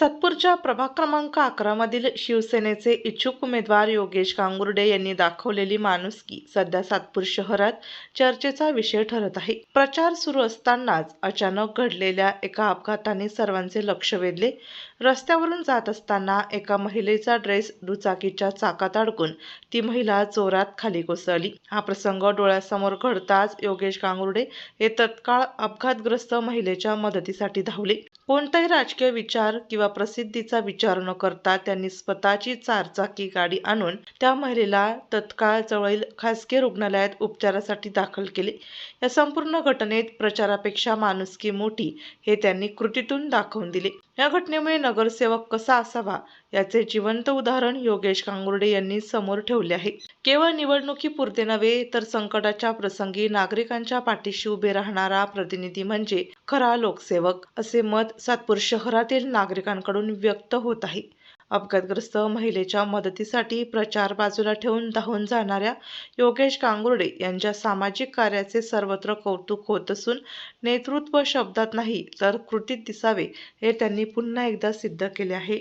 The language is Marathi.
सातपूरच्या प्रभाग क्रमांक अकरामधील शिवसेनेचे इच्छुक उमेदवार योगेश कांगुर्डे यांनी दाखवलेली माणुसकी सध्या सातपूर शहरात चर्चेचा विषय ठरत आहे. प्रचार सुरू असतानाच अचानक घडलेल्या एका अपघाताने सर्वांचे लक्ष वेधले. रस्त्यावरून जात असताना एका महिलेचा ड्रेस दुचाकीच्या चाकात अडकून ती महिला जोरात खाली कोसळली. हा प्रसंग डोळ्यासमोर घडताच योगेश कांगुर्डे हे तत्काळ अपघातग्रस्त महिलेच्या मदतीसाठी धावले. कोणताही राजकीय विचार किंवा प्रसिद्धीचा विचार न करता त्यांनी स्वतःची चारचाकी गाडी आणून त्या महिलेला तत्काळ जवळील खासगी रुग्णालयात उपचारासाठी दाखल केले. या संपूर्ण घटनेत प्रचारापेक्षा माणुसकी मोठी हे त्यांनी कृतीतून दाखवून दिले. या घटनेमुळे नगरसेवक कसा असावा याचे जिवंत उदाहरण योगेश कांगुर्डे यांनी समोर ठेवले आहे. केवळ निवडणुकीपुरते नव्हे तर संकटाच्या प्रसंगी नागरिकांच्या पाठीशी उभे राहणारा प्रतिनिधी म्हणजे खरा लोकसेवक असे मत सातपूर शहरातील नागरिकांकडून व्यक्त होत आहे. अपघातग्रस्त महिलेच्या मदतीसाठी प्रचार बाजूला ठेवून धावून जाणाऱ्या योगेश कांगुर्डे यांच्या सामाजिक कार्याचे सर्वत्र कौतुक होत असून नेतृत्व शब्दात नाही तर कृतीत दिसावे हे त्यांनी पुन्हा एकदा सिद्ध केले आहे.